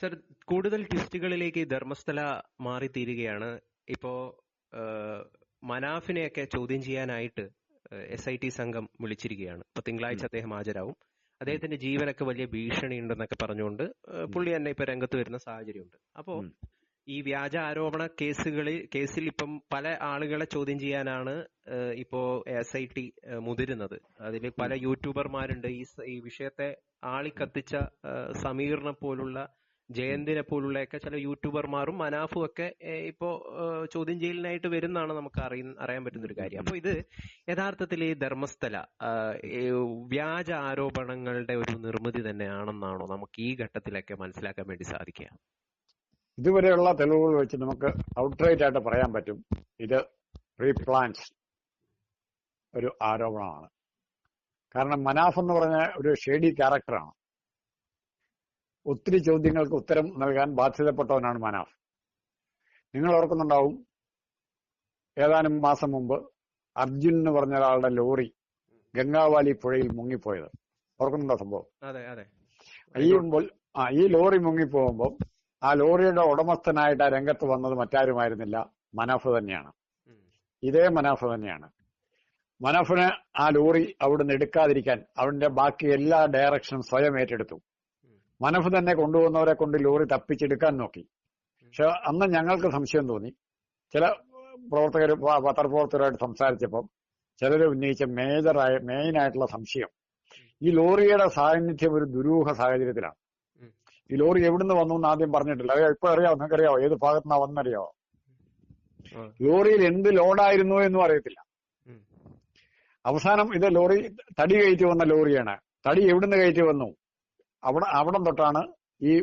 Sir കൂടുതൽ ട്വിസ്റ്റുകളിലേക്ക് ധർമ്മസ്ഥല മാറിത്തീരുകയാണ്. ഇപ്പോ മനാഫിനെയൊക്കെ ചോദ്യം ചെയ്യാനായിട്ട് എസ് ഐ ടി സംഘം വിളിച്ചിരിക്കുകയാണ്. ഇപ്പൊ തിങ്കളാഴ്ച അദ്ദേഹം ഹാജരാകും അദ്ദേഹത്തിന്റെ ജീവനൊക്കെ വലിയ ഭീഷണി ഉണ്ടെന്നൊക്കെ പറഞ്ഞുകൊണ്ട് പുള്ളി തന്നെ ഇപ്പൊ രംഗത്ത് വരുന്ന സാഹചര്യമുണ്ട്. അപ്പോ ഈ വ്യാജ ആരോപണ കേസുകളിൽ കേസിൽ ഇപ്പം പല ആളുകളെ ചോദ്യം ചെയ്യാനാണ് ഇപ്പോ എസ് ഐ ടി മുതിരുന്നത്. അതിൽ പല യൂട്യൂബർമാരുണ്ട്. ഈ വിഷയത്തെ. ആളിക്കത്തിച്ച സമീറിനെ പോലുള്ള. ജയന്തിനെ പോലുള്ളയൊക്കെ ചില യൂട്യൂബർമാരും മനാഫും ഒക്കെ ഇപ്പോ ചോദ്യം ചെയ്യലിനായിട്ട് വരുന്നതാണ് നമുക്ക് അറിയ അറിയാൻ പറ്റുന്ന ഒരു. കാര്യം. അപ്പൊ ഇത് യഥാർത്ഥത്തിൽ ഈ ധർമ്മസ്ഥല വ്യാജ ആരോപണങ്ങളുടെ ഒരു നിർമ്മിതി തന്നെയാണെന്നാണോ നമുക്ക് ഈ ഘട്ടത്തിലൊക്കെ മനസ്സിലാക്കാൻ വേണ്ടി സാധിക്കുക ഇതുവരെയുള്ള തെളിവുകൾ വെച്ച് നമുക്ക് ഔട്ട്റൈറ്റ് ആയിട്ട് പറയാൻ പറ്റും ഇത് പ്രീ പ്ലാൻസ് ഒരു ആരോപണമാണ് കാരണം മനാഫ് എന്ന് പറഞ്ഞ ഒരു ഷേഡി ക്യാരക്ടറാണ് ഒത്തിരി ചോദ്യങ്ങൾക്ക് ഉത്തരം നൽകാൻ ബാധ്യതപ്പെട്ടവനാണ് മനാഫ്. നിങ്ങൾ ഓർക്കുന്നുണ്ടാവും ഏതാനും മാസം മുമ്പ് അർജുൻ എന്ന് പറഞ്ഞ ഒരാളുടെ ലോറി ഗംഗാവാലി പുഴയിൽ മുങ്ങിപ്പോയത്. ഓർക്കുന്നുണ്ടോ സംഭവം? ഈ ആ ഈ ലോറി മുങ്ങിപ്പോകുമ്പോൾ ആ ലോറിയുടെ ഉടമസ്ഥനായിട്ട് ആ രംഗത്ത് വന്നത് മറ്റാരുമായിരുന്നില്ല മനാഫ് തന്നെയാണ്. ഇതേ മനാഫ് തന്നെയാണ്. മനാഫിന് ആ ലോറി അവിടുന്ന് എടുക്കാതിരിക്കാൻ അവന്റെ ബാക്കി എല്ലാ ഡയറക്ഷനും സ്വയം ഏറ്റെടുത്തു. മനഫ് തന്നെ കൊണ്ടുപോകുന്നവരെ കൊണ്ട് ലോറി തപ്പിച്ചെടുക്കാൻ നോക്കി. പക്ഷെ അന്ന് ഞങ്ങൾക്ക് സംശയം തോന്നി. ചില പ്രവർത്തകർ പത്രപ്രവർത്തകരായിട്ട് സംസാരിച്ചപ്പോൾ ചിലർ ഉന്നയിച്ച മേജറായ മെയിൻ ആയിട്ടുള്ള സംശയം ഈ ലോറിയുടെ സാന്നിധ്യം ഒരു ദുരൂഹ സാഹചര്യത്തിലാണ്. ഈ ലോറി എവിടുന്ന് വന്നു എന്ന് ആദ്യം പറഞ്ഞിട്ടില്ല. അറിയാം ഇപ്പൊ അറിയാവോ നിങ്ങൾക്ക് അറിയാവോ ഏത് ഭാഗത്തുനിന്നാ വന്നറിയാവോ. ലോറിയിൽ എന്ത് ലോഡായിരുന്നു എന്നും അറിയത്തില്ല. അവസാനം ഇത് ലോറി തടി കയറ്റി വന്ന ലോറിയാണ്. തടി എവിടുന്ന് കയറ്റി വന്നു? അവിടെ അവിടം തൊട്ടാണ് ഈ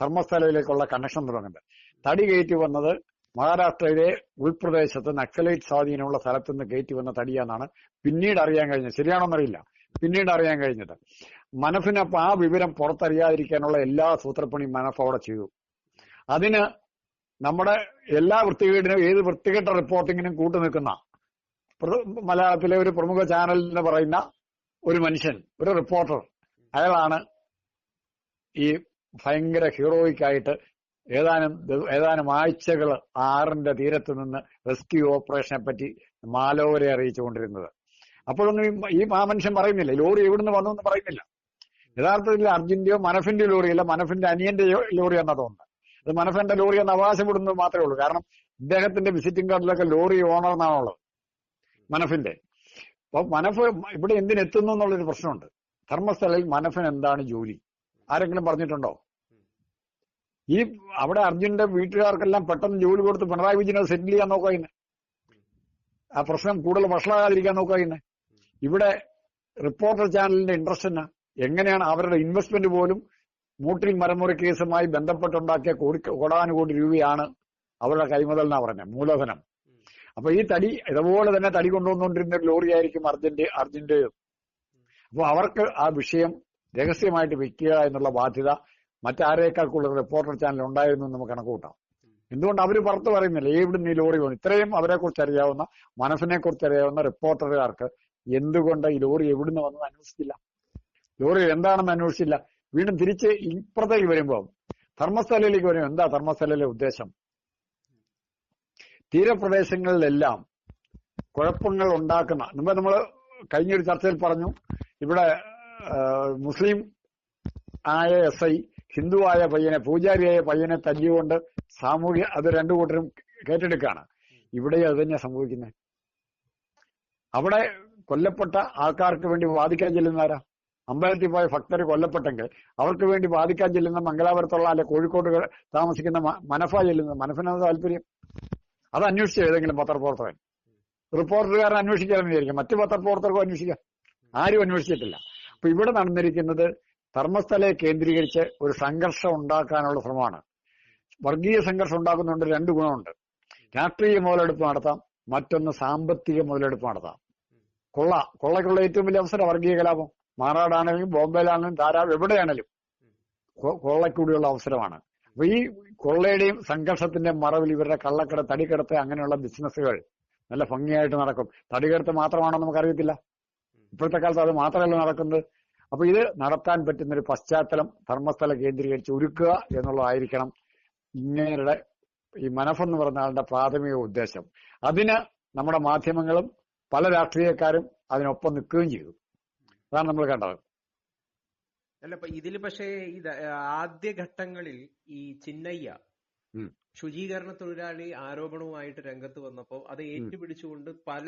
ധർമ്മസ്ഥലയിലേക്കുള്ള കണക്ഷൻ തുടങ്ങുന്നത്. തടി കയറ്റി വന്നത് മഹാരാഷ്ട്രയിലെ ഉൾപ്രദേശത്ത് നക്സലൈറ്റ് സ്വാധീനമുള്ള സ്ഥലത്ത് നിന്ന് കയറ്റി വന്ന തടിയാന്നാണ് പിന്നീട് അറിയാൻ കഴിഞ്ഞത്. ശരിയാണോന്നറിയില്ല. പിന്നീട് അറിയാൻ കഴിഞ്ഞത്. മനഫിനപ്പം ആ വിവരം പുറത്തറിയാതിരിക്കാനുള്ള എല്ലാ സൂത്രപ്പണിയും മനഫ് അവിടെ ചെയ്തു. അതിന് നമ്മുടെ എല്ലാ വൃത്തികേടിനും ഏത് വൃത്തികെട്ട റിപ്പോർട്ടിങ്ങിനും കൂട്ടുനിൽക്കുന്ന നിൽക്കുന്ന മലയാളത്തിലെ ഒരു പ്രമുഖ ചാനൽ എന്ന് പറയുന്ന ഒരു മനുഷ്യൻ ഒരു റിപ്പോർട്ടർ അയാളാണ് ഈ ഭയങ്കര ഹീറോയിക് ആയിട്ട് ഏതാനും ഏതാനും ആഴ്ചകൾ ആറിന്റെ തീരത്ത് നിന്ന് റെസ്ക്യൂ ഓപ്പറേഷനെ പറ്റി മാലോവരെ അറിയിച്ചുകൊണ്ടിരുന്നത് അപ്പോഴൊന്നും ഈ- ഈ ആ മനുഷ്യൻ പറയുന്നില്ല ലോറി എവിടുന്ന് വന്നു എന്ന് പറയുന്നില്ല. യഥാർത്ഥത്തിൽ അർജുന്റെയോ മനഫിന്റെ ലോറിയല്ല മനഫിന്റെ അനിയന്റെ ലോറി എന്നാ തോന്നുന്നത്. അത് മനഫിന്റെ ലോറി എന്ന് അവകാശപ്പെടുന്നത് മാത്രമേ ഉള്ളൂ. കാരണം ഇദ്ദേഹത്തിന്റെ വിസിറ്റിംഗ് കാർഡിലൊക്കെ ലോറി ഓണർ എന്നാണുള്ളത്. മനഫിന്റെ അപ്പൊ മനഫ് ഇവിടെ എന്തിനെത്തുന്നു എന്നുള്ളൊരു പ്രശ്നമുണ്ട്. ധർമ്മസ്ഥലയിൽ മനഫൻ എന്താണ് ജോലി? ആരെങ്കിലും പറഞ്ഞിട്ടുണ്ടോ? ഈ അവിടെ അർജുന്റെ വീട്ടുകാർക്കെല്ലാം പെട്ടെന്ന് ജോലി കൊടുത്ത് പിണറായി വിജയനെ സെറ്റിൽ ചെയ്യാൻ നോക്കുക ഇന്ന് ആ പ്രശ്നം കൂടുതൽ വഷളാകാതിരിക്കാൻ നോക്കുക ഇന്ന് ഇവിടെ റിപ്പോർട്ടർ ചാനലിന്റെ ഇൻട്രസ്റ്റ് എന്നാ എങ്ങനെയാണ് അവരുടെ ഇൻവെസ്റ്റ്മെന്റ് പോലും മൂട്ടിൽ മരമുറി കേസുമായി ബന്ധപ്പെട്ടുണ്ടാക്കിയ കോടി കോടാനുകോടി രൂപയാണ് അവരുടെ കൈമുതൽ എന്നാ പറഞ്ഞത് മൂലധനം അപ്പൊ ഈ തടി ഇതുപോലെ തന്നെ തടി കൊണ്ടുവന്നുകൊണ്ടിരുന്ന ഒരു ലോറി ആയിരിക്കും അർജന്റ് അർജന്റ് അപ്പൊ അവർക്ക് ആ വിഷയം രഹസ്യമായിട്ട് വെക്കുക എന്നുള്ള ബാധ്യത മറ്റാരേക്കാൾ കൂടുതൽ റിപ്പോർട്ടർ ചാനൽ ഉണ്ടായിരുന്നു എന്ന് നമുക്ക് കണക്കുകൂട്ടാം എന്തുകൊണ്ട് അവർ പുറത്ത് പറയുന്നില്ല? എവിടുന്ന് ഈ ലോറി പോകുന്നു ഇത്രയും അവരെ കുറിച്ച് അറിയാവുന്ന മനസ്സിനെ കുറിച്ച് അറിയാവുന്ന റിപ്പോർട്ടർമാർക്ക് എന്തുകൊണ്ട് ഈ ലോറി എവിടുന്ന് വന്നത് അന്വേഷിച്ചില്ല? ലോറി എന്താണെന്ന് അന്വേഷിച്ചില്ല. വീണ്ടും തിരിച്ച് ഇപ്പുറത്തേക്ക് വരുമ്പോൾ ധർമ്മസ്ഥലയിലേക്ക് വരുമ്പോൾ എന്താ ധർമ്മസ്ഥലയിലെ ഉദ്ദേശം? തീരപ്രദേശങ്ങളിലെല്ലാം കുഴപ്പങ്ങൾ ഉണ്ടാക്കുന്ന മുമ്പ് നമ്മൾ കഴിഞ്ഞൊരു ചർച്ചയിൽ പറഞ്ഞു ഇവിടെ മുസ്ലിം ആയ എസ് ഐ ഹിന്ദുവായ പയ്യനെ പൂജാരിയായ പയ്യനെ തല്ലിയുകൊണ്ട് സാമൂഹ്യ അത് രണ്ടു കൂട്ടരും കേട്ടെടുക്കാണ്. ഇവിടെ അത് തന്നെയാ സംഭവിക്കുന്നത് അവിടെ കൊല്ലപ്പെട്ട ആൾക്കാർക്ക് വേണ്ടി വാദിക്കാൻ ചെല്ലുന്നവരാ? അമ്പലത്തിൽ പോയ ഭക്തർ കൊല്ലപ്പെട്ടെങ്കിൽ അവർക്ക് വേണ്ടി വാദിക്കാൻ ചെല്ലുന്ന മംഗലാപുരത്തുള്ള അല്ലെ കോഴിക്കോട് താമസിക്കുന്ന മനഫ ചെല്ലുന്നത്? മനഫിനാണ് താല്പര്യം? അത് അന്വേഷിച്ചു ഏതെങ്കിലും പത്രപ്രവർത്തകൻ? റിപ്പോർട്ടറുകാരൻ അന്വേഷിക്കാൻ വിചാരിക്കും. മറ്റു പത്രപ്രവർത്തകർക്കും അന്വേഷിക്കാം. ആരും അന്വേഷിച്ചിട്ടില്ല. അപ്പൊ ഇവിടെ നടന്നിരിക്കുന്നത് ധർമ്മസ്ഥലയെ കേന്ദ്രീകരിച്ച് ഒരു സംഘർഷം ഉണ്ടാക്കാനുള്ള ശ്രമമാണ്. വർഗീയ സംഘർഷം ഉണ്ടാക്കുന്നുണ്ട് രണ്ട് ഗുണമുണ്ട്. രാഷ്ട്രീയ മുതലെടുപ്പ് നടത്താം മറ്റൊന്ന് സാമ്പത്തിക മുതലെടുപ്പ് നടത്താം. കൊള്ള കൊള്ളയ്ക്കുള്ള ഏറ്റവും വലിയ അവസരം വർഗീയ കലാപം. മാറാടാണെങ്കിലും ബോംബെയിലാണെങ്കിലും ധാരാളം എവിടെയാണെങ്കിലും കൊള്ളക്കൂടിയുള്ള അവസരമാണ്. അപ്പൊ ഈ കൊള്ളയുടെയും സംഘർഷത്തിന്റെ മറവിൽ ഇവരുടെ കള്ളക്കട തടിക്കടത്ത് അങ്ങനെയുള്ള ബിസിനസ്സുകൾ നല്ല ഭംഗിയായിട്ട് നടക്കും. തടികടത്ത് മാത്രമാണോ നമുക്കറിയത്തില്ല. ഇപ്പോഴത്തെ കാലത്ത് അത് മാത്രമല്ല നടക്കുന്നത്. അപ്പൊ ഇത് നടത്താൻ പറ്റുന്ന ഒരു പശ്ചാത്തലം ധർമ്മസ്ഥല കേന്ദ്രീകരിച്ച് ഒരുക്കുക എന്നുള്ളതായിരിക്കണം ഇങ്ങനെയുടെ ഈ മനഫ് മനഫെന്ന് പറഞ്ഞ ആളുടെ പ്രാഥമിക ഉദ്ദേശം. അതിന് നമ്മുടെ മാധ്യമങ്ങളും പല രാഷ്ട്രീയക്കാരും അതിനൊപ്പം നിൽക്കുകയും ചെയ്തു. അതാണ് നമ്മൾ കണ്ടത്. അല്ല ഇതിൽ പക്ഷേ ആദ്യ ഘട്ടങ്ങളിൽ ഈ ചിന്നയ്യ. ശുചീകരണ തൊഴിലാളി ആരോപണവുമായിട്ട് രംഗത്ത് വന്നപ്പോൾ അത് ഏറ്റുപിടിച്ചുകൊണ്ട് പല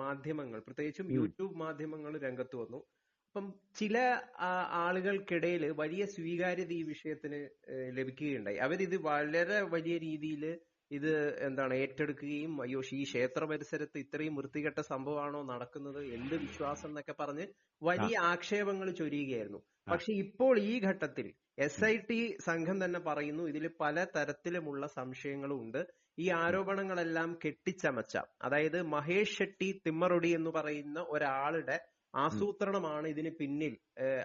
മാധ്യമങ്ങൾ പ്രത്യേകിച്ചും യൂട്യൂബ് മാധ്യമങ്ങൾ രംഗത്ത് വന്നു. അപ്പം ചില ആളുകൾക്കിടയിൽ വലിയ സ്വീകാര്യത ഈ വിഷയത്തിന് ലഭിക്കുകയുണ്ടായി. അവരിത് വളരെ വലിയ രീതിയിൽ ഇത് എന്താണ് ഏറ്റെടുക്കുകയും അയ്യോ ഈ ക്ഷേത്ര പരിസരത്ത് ഇത്രയും വൃത്തികെട്ട സംഭവമാണോ നടക്കുന്നത് എന്ത് വിശ്വാസം എന്നൊക്കെ പറഞ്ഞ് വലിയ ആക്ഷേപങ്ങൾ ചൊരിയുകയായിരുന്നു. പക്ഷെ ഇപ്പോൾ ഈ ഘട്ടത്തിൽ എസ് ഐ ടി സംഘം തന്നെ പറയുന്നു ഇതിൽ പല തരത്തിലുമുള്ള സംശയങ്ങളും ഉണ്ട് ഈ ആരോപണങ്ങളെല്ലാം കെട്ടിച്ചമച്ച അതായത് മഹേഷ് ഷെട്ടി തിമ്മറൊടി എന്ന് പറയുന്ന ഒരാളുടെ ആസൂത്രണമാണ് ഇതിന് പിന്നിൽ.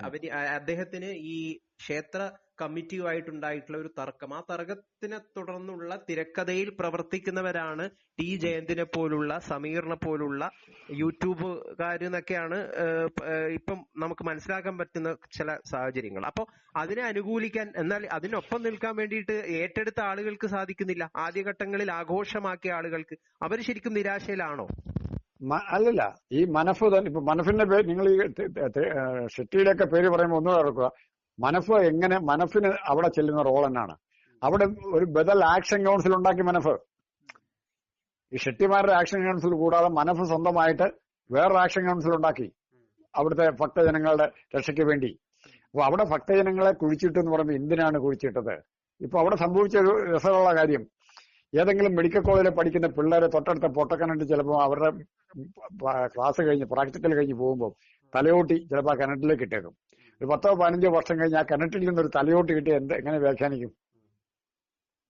അവർ അദ്ദേഹത്തിന് ഈ ക്ഷേത്ര കമ്മിറ്റിയുമായിട്ടുണ്ടായിട്ടുള്ള ഒരു തർക്കം. ആ തർക്കത്തിനെ തുടർന്നുള്ള തിരക്കഥയിൽ പ്രവർത്തിക്കുന്നവരാണ് ടി ജയന്തിനെ പോലുള്ള സമീറിനെ പോലുള്ള യൂട്യൂബുകാരെന്നൊക്കെയാണ് ഇപ്പം നമുക്ക് മനസ്സിലാക്കാൻ പറ്റുന്ന ചില സാഹചര്യങ്ങൾ. അപ്പൊ അതിനെ അനുകൂലിക്കാൻ എന്നാൽ അതിനൊപ്പം നിൽക്കാൻ വേണ്ടിയിട്ട് ഏറ്റെടുത്ത ആളുകൾക്ക് സാധിക്കുന്നില്ല. ആദ്യഘട്ടങ്ങളിൽ ആഘോഷമാക്കിയ ആളുകൾക്ക്. അവർ ശരിക്കും നിരാശയിലാണോ? അല്ലല്ല. ഈ മനഫ് തന്നെ ഇപ്പൊ മനഫിന്റെ പേര് നിങ്ങൾ ഈ തെ- തെ- തെ- ഏ, ഷെട്ടിയുടെ ഒക്കെ പേര് പറയുമ്പോൾ ഒന്നും ഓർക്കുക മനഫ് എങ്ങനെ മനഫിന് അവിടെ ചെല്ലുന്ന റോൾ എന്നാണ്. അവിടെ ഒരു ബദൽ ആക്ഷൻ കൗൺസിൽ ഉണ്ടാക്കി മനഫ്. ഈ ഷെട്ടിമാരുടെ ആക്ഷൻ കൗൺസിൽ കൂടാതെ മനഫ് സ്വന്തമായിട്ട് വേറൊരു ആക്ഷൻ കൗൺസിൽ ഉണ്ടാക്കി. അവിടുത്തെ ഭക്തജനങ്ങളുടെ രക്ഷയ്ക്ക് വേണ്ടി. അപ്പൊ അവിടെ ഭക്തജനങ്ങളെ കുഴിച്ചിട്ടു എന്ന് പറയുമ്പോൾ എന്തിനാണ് കുഴിച്ചിട്ടത്? ഇപ്പൊ അവിടെ സംഭവിച്ച ഒരു രസമുള്ള കാര്യം. ഏതെങ്കിലും മെഡിക്കൽ കോളേജിൽ പഠിക്കുന്ന പിള്ളേരെ തൊട്ടടുത്ത പൊട്ടക്കിണറ്റ് ചിലപ്പോൾ അവരുടെ ക്ലാസ് കഴിഞ്ഞ് പ്രാക്ടിക്കൽ കഴിഞ്ഞ് പോകുമ്പോൾ തലയോട്ടി ചിലപ്പോൾ ആ കിണറ്റിലേക്ക് ഇട്ടേക്കും. ഒരു പത്തോ പതിനഞ്ചോ വർഷം കഴിഞ്ഞ് ആ കിണറ്റിൽ ഒരു തലയോട്ടി കിട്ടി എന്ത് എങ്ങനെ വ്യാഖ്യാനിക്കും?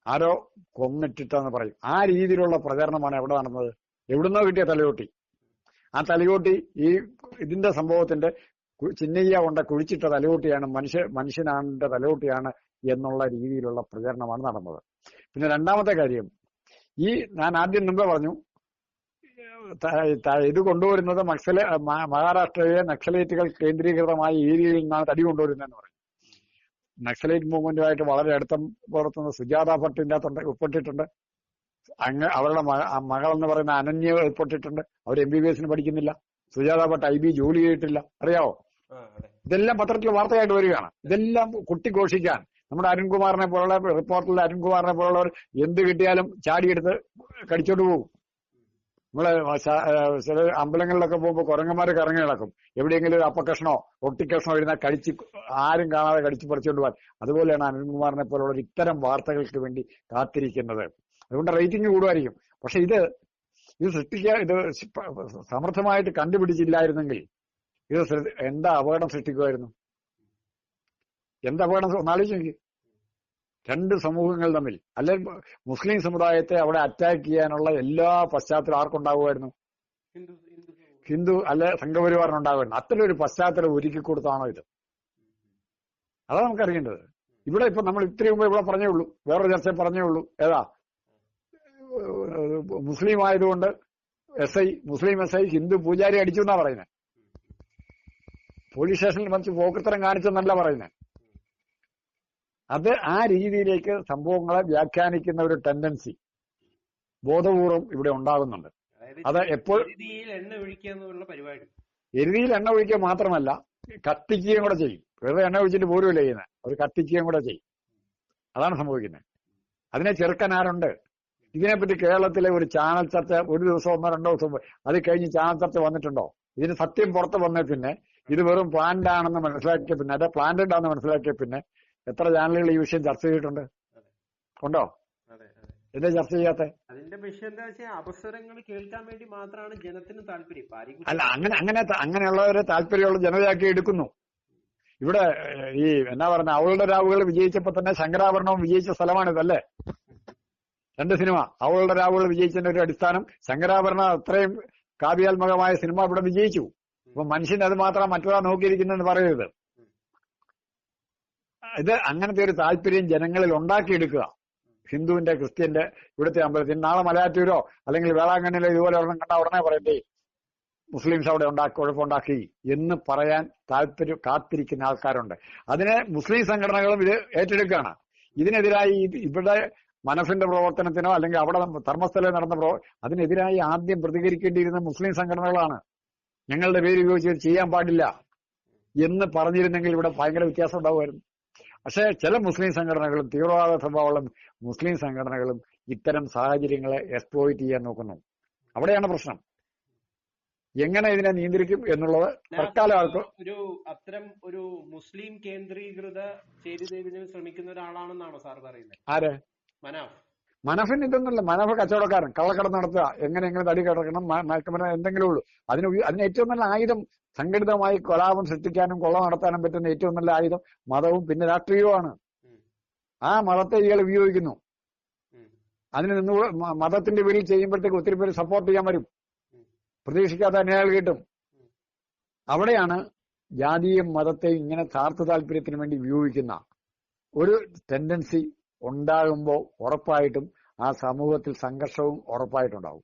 ആരോ കൊന്നിട്ടിട്ടെന്ന് പറയും. ആ രീതിയിലുള്ള പ്രചരണമാണ് എവിടെ നടന്നത്? എവിടുന്നോ കിട്ടിയ തലയോട്ടി. ആ തലയോട്ടി ഈ ഇതിന്റെ സംഭവത്തിന്റെ ചിന്നയ്യ കൊണ്ട കുഴിച്ചിട്ട തലയോട്ടിയാണ് മനുഷ്യ മനുഷ്യനാണ്ട തലയോട്ടിയാണ് എന്നുള്ള രീതിയിലുള്ള പ്രചരണമാണ് നടന്നത്. പിന്നെ രണ്ടാമത്തെ കാര്യം ഈ ഞാൻ ആദ്യം മുമ്പേ പറഞ്ഞു ഇത് കൊണ്ടുവരുന്നത് നക്സല മഹാരാഷ്ട്രയിലെ നക്സലേറ്റുകൾ കേന്ദ്രീകൃതമായ ഏരിയയിൽ നിന്നാണ് തടി കൊണ്ടുവരുന്നതെന്ന് പറയും. നക്സലേറ്റ് മൂവ്മെന്റുമായിട്ട് വളരെ അടുത്തം പുറത്തുനിന്ന് സുജാത ഭട്ടിന്റെ അകത്തുണ്ട് ഉൾപ്പെട്ടിട്ടുണ്ട്. അങ്ങ് അവരുടെ മക- മകൾ എന്ന് പറയുന്ന അനന്യ ഉൾപ്പെട്ടിട്ടുണ്ട്. അവർ എം ബി ബി എസിന് പഠിക്കുന്നില്ല. സുജാത ഭട്ട് ഐ ബി ജോലി ചെയ്തിട്ടില്ല. അറിയാവോ? ഇതെല്ലാം പത്രത്തിൽ വാർത്തയായിട്ട് വരികയാണ്. ഇതെല്ലാം കുട്ടിഘോഷിക്കാൻ നമ്മുടെ അരുൺകുമാറിനെ പോലുള്ള റിപ്പോർട്ടറിലെ അരുൺകുമാറിനെ പോലുള്ളവർ എന്ത് കിട്ടിയാലും ചാടിയെടുത്ത് കടിച്ചോണ്ട് പോകും. നമ്മൾ ചില അമ്പലങ്ങളിലൊക്കെ പോകുമ്പോൾ കുരങ്ങന്മാര് കറങ്ങി നടക്കും. എവിടെയെങ്കിലും ഒരു അപ്പക്കഷ്ണോ ഒട്ടിക്കഷ്ണോ ഇരുന്നാൽ കടിച്ച് ആരും കാണാതെ കടിച്ച് പറിച്ചുകൊണ്ട് പോകാൻ. അതുപോലെയാണ് അരുൺകുമാറിനെ പോലുള്ളവർ ഇത്തരം വാർത്തകൾക്ക് വേണ്ടി കാത്തിരിക്കുന്നത്. അതുകൊണ്ട് റേറ്റിംഗ് കൂടുമായിരിക്കും. പക്ഷെ ഇത് ഇത് സൃഷ്ടിക്കാൻ ഇത് സമർത്ഥമായിട്ട് കണ്ടുപിടിച്ചില്ലായിരുന്നെങ്കിൽ ഇത് എന്താ അപകടം സൃഷ്ടിക്കുമായിരുന്നു? എന്ത് വേണം ഒന്നാലോചിച്ച് നോക്കി. രണ്ട് സമൂഹങ്ങൾ തമ്മിൽ. അല്ലെങ്കിൽ മുസ്ലിം സമുദായത്തെ അവിടെ അറ്റാക്ക് ചെയ്യാനുള്ള എല്ലാ പശ്ചാത്തലം ആർക്കുണ്ടാകുമായിരുന്നു ഹിന്ദു അല്ലെ സംഘപരിവാറിനുണ്ടാകുമായിരുന്നു അത്തരം ഒരു പശ്ചാത്തലം ഒരുക്കി കൊടുത്താണോ ഇത്? അതാണ് നമുക്കറിയേണ്ടത് ഇവിടെ ഇപ്പൊ നമ്മൾ ഇത്രയും മുമ്പ് ഇവിടെ പറഞ്ഞേ ഉള്ളൂ. വേറൊരു ചർച്ച പറഞ്ഞേ ഉള്ളൂ. ഏതാ? മുസ്ലിം ആയതുകൊണ്ട് എസ് ഐ മുസ്ലിം എസ് ഐ ഹിന്ദു പൂജാരി അടിച്ചു എന്നാ പറയുന്നത് പോലീസ് സ്റ്റേഷനിൽ മറിച്ച് പോക്കൃത്തരം കാണിച്ചെന്നല്ല പറയുന്നത് അത് ആ രീതിയിലേക്ക് സംഭവങ്ങളെ വ്യാഖ്യാനിക്കുന്ന ഒരു ടെൻഡൻസി ബോധപൂർവം ഇവിടെ ഉണ്ടാകുന്നുണ്ട്. അത് എപ്പോൾ എരുതിയിൽ എണ്ണ ഒഴിക്കുക മാത്രമല്ല കത്തിക്കുകയും കൂടെ ചെയ്യും. വെറുതെ എണ്ണ ഒഴിച്ചിട്ട് പോരുമല്ല ചെയ്യുന്നത്. ഒരു കത്തിക്കുകയും കൂടെ ചെയ്യും. അതാണ് സംഭവിക്കുന്നത്. അതിനെ ചെറുക്കാൻ ആരുണ്ട്? ഇതിനെപ്പറ്റി കേരളത്തിലെ ഒരു ചാനൽ ചർച്ച ഒരു ദിവസം ഒന്നോ രണ്ടോ ദിവസം അത് കഴിഞ്ഞ് ചാനൽ ചർച്ച വന്നിട്ടുണ്ടോ? ഇതിന് സത്യം പുറത്ത് വന്നേ പിന്നെ ഇത് വെറും പ്ലാന്റ് ആണെന്ന് മനസ്സിലാക്കിയ പിന്നെ അതെ പ്ലാന്റഡ് ആണെന്ന് മനസ്സിലാക്കിയ പിന്നെ എത്ര ചാനലുകൾ ഈ വിഷയം ചർച്ച ചെയ്തിട്ടുണ്ട്? ഉണ്ടോ? എന്താ ചർച്ച ചെയ്യാത്ത? അതിന്റെ വിഷയം എന്താ വെച്ചാൽ അവസരങ്ങൾ കേൾക്കാൻ വേണ്ടി മാത്രമാണ് ജനത്തിന് താല്പര്യം. അല്ല അങ്ങനെ അങ്ങനെ അങ്ങനെയുള്ളവരെ താല്പര്യമുള്ള ജനതയാക്കി എടുക്കുന്നു. ഇവിടെ ഈ എന്നാ പറഞ്ഞ അവളുടെ രാവുകൾ വിജയിച്ചപ്പോ തന്നെ ശങ്കരാഭരണവും വിജയിച്ച സ്ഥലമാണിതല്ലേ? രണ്ട് സിനിമ അവളുടെ രാവുകൾ വിജയിച്ചതിന്റെ ഒരു അടിസ്ഥാനം ശങ്കരാഭരണ അത്രയും കാവ്യാത്മകമായ സിനിമ ഇവിടെ വിജയിച്ചു. അപ്പൊ മനുഷ്യൻ അത് മാത്രം മറ്റൊരാൾ നോക്കിയിരിക്കുന്നെന്ന് പറയരുത്. ഇത് അങ്ങനത്തെ ഒരു താല്പര്യം ജനങ്ങളിൽ ഉണ്ടാക്കിയെടുക്കുക. ഹിന്ദുവിന്റെ ക്രിസ്ത്യന്റെ ഇവിടുത്തെ അമ്പലത്തിൽ നാളെ മലയാറ്റൂരോ അല്ലെങ്കിൽ വേളാങ്കണ്ണിലോ ഇതുപോലെ ഒരെണ്ണം കണ്ട ഉടനെ പറയണ്ടേ? മുസ്ലിംസ് അവിടെ ഉണ്ടാക്കി കുഴപ്പമുണ്ടാക്കി എന്ന് പറയാൻ താല്പര്യം കാത്തിരിക്കുന്ന ആൾക്കാരുണ്ട്. അതിനെ മുസ്ലിം സംഘടനകളും ഇത് ഏറ്റെടുക്കുകയാണ്. ഇതിനെതിരായി ഇവിടെ മനസ്സിന്റെ പ്രവർത്തനത്തിനോ അല്ലെങ്കിൽ അവിടെ ധർമ്മസ്ഥലം നടന്ന പ്രവ അതിനെതിരായി ആദ്യം പ്രതികരിക്കേണ്ടിയിരുന്ന മുസ്ലിം സംഘടനകളാണ്. ഞങ്ങളുടെ പേര് ഉപയോഗിച്ച് ചെയ്യാൻ പാടില്ല എന്ന് പറഞ്ഞിരുന്നെങ്കിൽ ഇവിടെ ഭയങ്കര വ്യത്യാസം ഉണ്ടാവുമായിരുന്നു. പക്ഷേ ചില മുസ്ലിം സംഘടനകളും തീവ്രവാദ സ്വഭാവമുള്ള മുസ്ലിം സംഘടനകളും ഇത്തരം സാഹചര്യങ്ങളെ എക്സ്പ്ലോയിറ്റ് ചെയ്യാൻ നോക്കുന്നു. അവിടെയാണ് പ്രശ്നം. എങ്ങനെ ഇതിനെ നിയന്ത്രിക്കും എന്നുള്ളത് തൽക്കാലം ആൾക്ക് ഒരു അത്തരം ഒരു മുസ്ലിം കേന്ദ്രീകൃത ചേരിതേവിന് ശ്രമിക്കുന്ന ഒരാളാണെന്നാണോ സാർ പറയുന്നത്? ആര്? മനാഫ്. മനഫിന് ഇതൊന്നുമില്ല. മനഫ് കച്ചവടക്കാരൻ. കള്ളക്കട നടത്തുക. എങ്ങനെ എങ്ങനെ തടി കിടക്കണം? മയക്കുമരുന്ന് എന്തെങ്കിലും ഉള്ളൂ. അതിന് അതിന് ഏറ്റവും നല്ല ആയുധം സംഘടിതമായി കൊലാപം സൃഷ്ടിക്കാനും കൊള്ള നടത്താനും പറ്റുന്ന ഏറ്റവും നല്ല ആയുധം മതവും പിന്നെ രാഷ്ട്രീയവുമാണ്. ആ മതത്തെ ഇയാൾ ഉപയോഗിക്കുന്നു. അതിന് നിന്ന് മതത്തിന്റെ പേരിൽ ചെയ്യുമ്പോഴത്തേക്ക് ഒത്തിരി പേര് സപ്പോർട്ട് ചെയ്യാൻ വരും. പ്രതീക്ഷിക്കാത്ത അന്യാൾ കിട്ടും. അവിടെയാണ് ജാതിയും മതത്തെയും ഇങ്ങനെ സ്വാർത്ഥ താല്പര്യത്തിന് വേണ്ടി ഉപയോഗിക്കുന്ന ഒരു ടെൻഡൻസി ഉണ്ടാകുമ്പോൾ ഉറപ്പായിട്ടും ആ സമൂഹത്തിൽ സംഘർഷവും ഉറപ്പായിട്ടുണ്ടാവും